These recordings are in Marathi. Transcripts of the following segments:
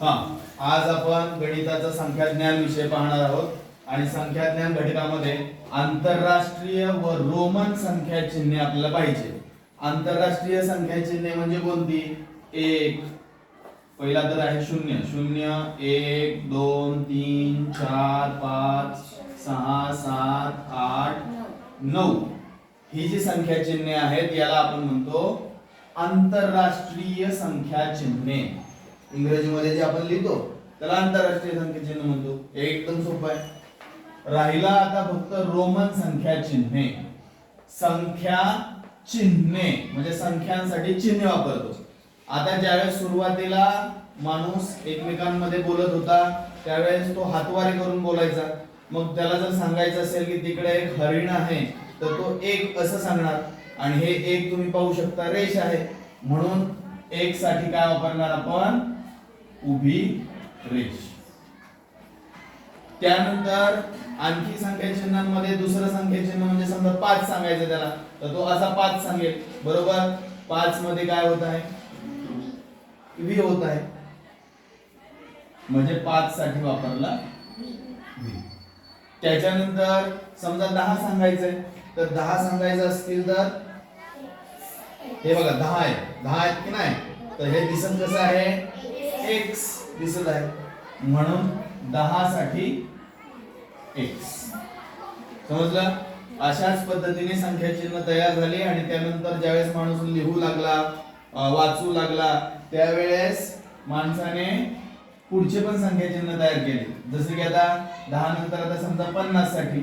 हा. आज आपण गणिताचा संख्याज्ञान विषय पाहणार आहोत. आणि संख्याज्ञान घटकामध्ये आंतरराष्ट्रीय व रोमन संख्या चिन्हे आपल्याला पाहिजे. आंतरराष्ट्रीय संख्या चिन्हे म्हणजे कोणती? एक. पहिला तर आहे शून्य. शून्य एक दोन तीन चार पाच सहा सात आठ नऊ. ही जी संख्या चिन्हे आहेत याला आपण म्हणतो आंतरराष्ट्रीय संख्या चिन्हे इंग्रजीमध्ये जे आपण लिहितो त्याला आंतरराष्ट्रीय संख्या चिन्ह म्हणतो. हे एकदम सोपं आहे. राहिला आता फक्त रोमन संख्या चिन्हे. संख्या चिन्हे म्हणजे संख्यांसाठी चिन्हे वापरतो. आता ज्यावेळेस सुरुवातीला माणूस एकमेकांमध्ये बोलत होता त्यावेळेस तो हातवारे करून बोलायचा. मग त्याला जर सांगायचं असेल की तिकडे एक हरिण आहे तर तो एक असं सांगणार. आणि हे एक तुम्ही पाहू शकता रेष आहे. म्हणून एक साठी काय वापरणार आपण? उभी रेष त्यानंतर आणखी संख्या चिन्हांमध्ये दुसरं संख्या चिन्ह म्हणजे समजा पाच सांगायचं त्याला तर तो असा पाच सांगेल. बरोबर? पाच मध्ये काय होत आहे? व्ही होत आहे. म्हणजे पाच साठी वापरला व्ही त्याच्यानंतर समजा दहा सांगायचंय तर दहा सांगायचं असतील तर? हे बघा दहा आहे. दहा आहेत की नाही? तर हे दिसत कसं आहे? एक्स दिसत आहे. म्हणून दहा साठी एक्स समजलं? अशाच पद्धतीने संख्या चिन्ह तयार झाली आणि त्यानंतर ज्यावेळेस माणूस लिहू लागला वाचू लागला त्यावेळेस माणसाने पुढचे पण संख्या चिन्ह तयार केले. जसे की आता दहा नंतर आता समजा पन्नाससाठी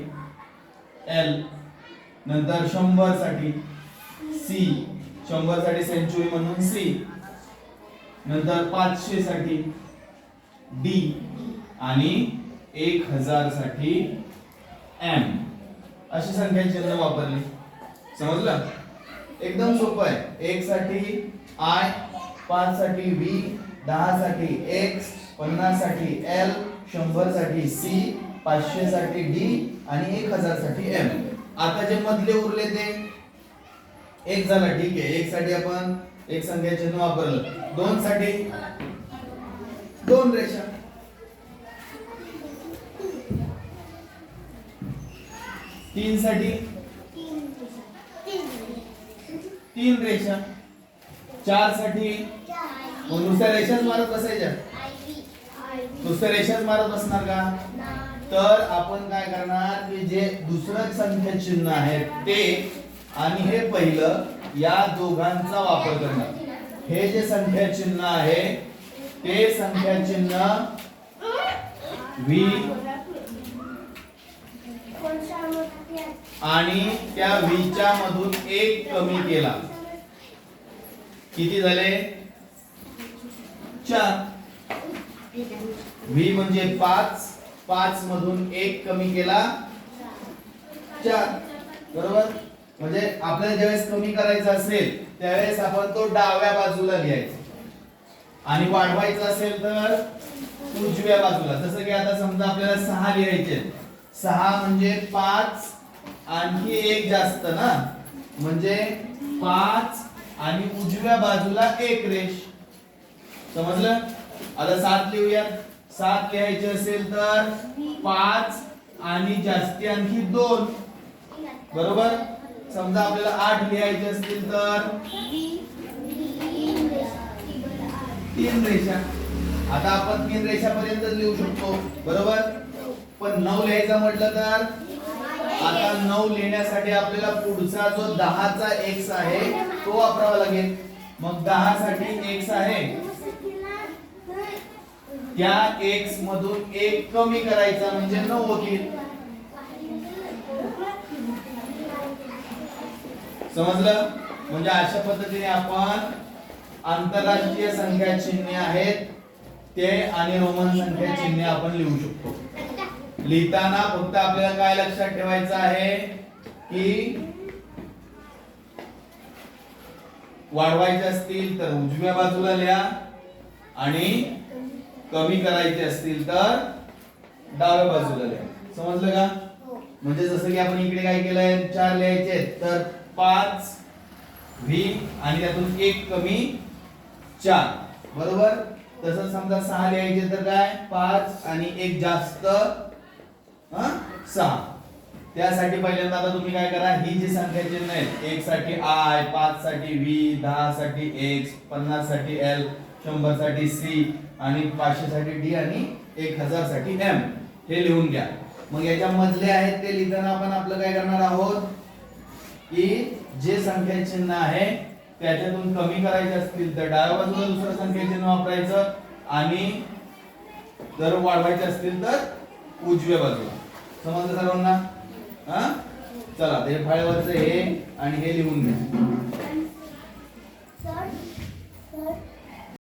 एल नंतर शंभरसाठी सी शंभरसाठी सेंचुरी म्हणून सी नंतर पाचशे साठी डी आणि एक हजारसाठी एम अशी संख्या चिन्ह वापरली. समजलं? एकदम सोपं आहे. एक साठी आय पाच साठी व्ही दहा साठी एक्स पन्नाससाठी एल शंभरसाठी सी पाचशे साठी डी आणि एक हजारसाठी एम आता जे मधले उरले ते एक झाला ठीक आहे. एक साठी आपण एक संख्या चिन्ह वापरलं. दोन साठी दोन रेषा. तीन साठी तीन रेषा. चारसाठी नुसत्या रेषाच मारत बसायच्या. नुसत्या रेषाच मारत बसणार का? तर आपण काय करणार की जे दुसरं संख्या चिन्ह आहे ते आणि हे पहिलं या दोघांचा वापर करणं. हे जे संख्या चिन्ह आहे ते संख्या चिन्ह व्ही आणि त्या व्हीच्या मधून एक कमी केला. किती झाले? चार. व्ही म्हणजे पाच. पाच मधून एक कमी केला. चार. बरोबर? म्हणजे आपल्याला ज्यावेळेस कमी करायचं असेल त्यावेळेस आपण तो डाव्या बाजूला लिहायचा. आणि वाढवायचं असेल तर उजव्या बाजूला. जसं की आता समजा आपल्याला सहा लिहायचे सहा म्हणजे पाच आणखी एक जास्त ना? म्हणजे पाच आणि उजव्या बाजूला एक रेष. समजलं? आता सात लिहूयात. सात लिहायचे असेल तर पाच आणि जास्ती आणखी दोन. बरोबर? समजा आपल्याला आठ लिहायचे असतील तर? तीन रेषा. आता आपण तीन रेषापर्यंत लिहू शकतो. बरोबर? पण नऊ लिहायचं म्हटलं तर? आता नऊ लिहिण्यासाठी आपल्याला पुढचा जो दहाचा एक्स आहे तो वापरावा लागेल. मग दहा साठी एक्स आहे. त्या एक्स मधून एक कमी करायचा म्हणजे नऊ होतील समजलं? म्हणजे अशा पद्धतीने आपण आंतरराष्ट्रीय संख्या चिन्हे आहेत ते आणि रोमन संख्या चिन्हे आपण लिहू शकतो. लिहिताना फक्त आपल्याला काय लक्षात ठेवायचं आहे? की वाढवायचे असतील तर उजव्या बाजूला लिहा आणि कमी करायचे असतील तर डाव्या बाजूला लिहा. समजलं का? म्हणजे जसं की आपण इकडे काय केलंय? चार लिहायचे आहेत, तर पाच व्ही आणि त्यातून एक कमी चार. बरोबर? तसंच समजा सहा लिहायचे तर काय? पाच आणि एक जास्त सहा. त्यासाठी पहिल्यांदा आता तुम्ही काय करा? ही जी संख्या चिन्ह आहेत एक साठी आय पाच साठी व्ही दहा साठी एक्स पन्नाससाठी एल शंभरसाठी सी आणि पाचशे साठी डी आणि एक हजारसाठी एम. हे लिहून घ्या. मग याच्या मधले आहेत ते लिहिताना आपण आपलं काय करणार आहोत? जे संख्या चिन्ह आहे त्याच्यातून कमी करायचे असतील तर डाव्या बाजूला दुसरं संख्या चिन्ह वापरायचं आणि जर वाढवायचे असतील तर उजव्या बाजूला. समजलं सर्वांना? चला ते फाळ्यावरचं हे आणि हे लिहून घ्या.